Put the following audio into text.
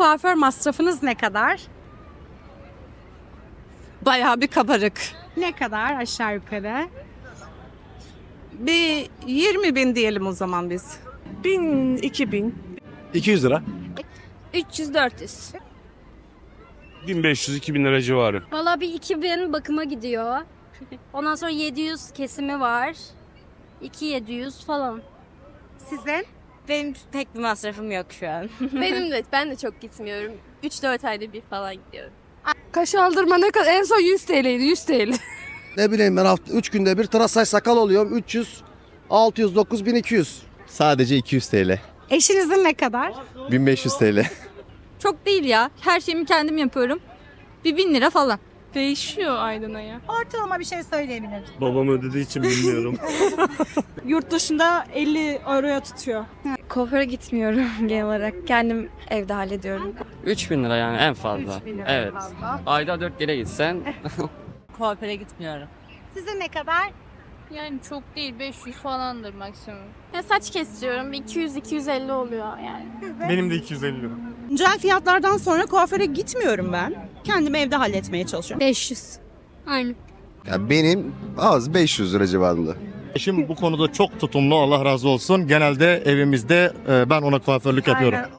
kuaför masrafınız ne kadar? Bayağı bir kabarık. Ne kadar aşağı yukarı? Bir 20 bin diyelim o zaman biz. Bin, iki bin. 200 lira. 300-400. 1500-2000 lira civarı. Valla bir 2000 bakıma gidiyor. Ondan sonra 700 kesimi var. 2700 falan. Sizin? Benim pek bir masrafım yok şu an. Benim de ben de çok gitmiyorum. 3-4 ayda bir falan gidiyorum. Kaş aldırma ne kadar? En son 100 TL'ydi 100 TL. Ne bileyim ben hafta 3 günde bir tıraş saç sakal oluyorum. 300, 600, 9200. Sadece 200 TL. Eşinizin ne kadar? 1500 TL. Çok değil ya. Her şeyimi kendim yapıyorum. Bir bin lira falan. Değişiyor Aydın'a ya. Ortalama bir şey söyleyebilir. Babam ödediği için bilmiyorum. Yurt dışında 50 euroya tutuyor. Kuaföre gitmiyorum genel olarak. Kendim evde hallediyorum. 3000 lira yani en fazla. 3000 lira evet. fazla. Ayda 4 kere gitsen Kuaföre gitmiyorum. Sizin ne kadar? Yani çok değil 500 falandır maksimum. Ya saç kestiriyorum 200-250 oluyor yani. Benim de 250 lira. Güncel fiyatlardan sonra kuaföre gitmiyorum ben. Kendim evde halletmeye çalışıyorum. 500. Aynen. Ya benim az 500 lira civarında. Eşim bu konuda çok tutumlu Allah razı olsun. Genelde evimizde e, ben ona kuaförlük yapıyorum. Aynen.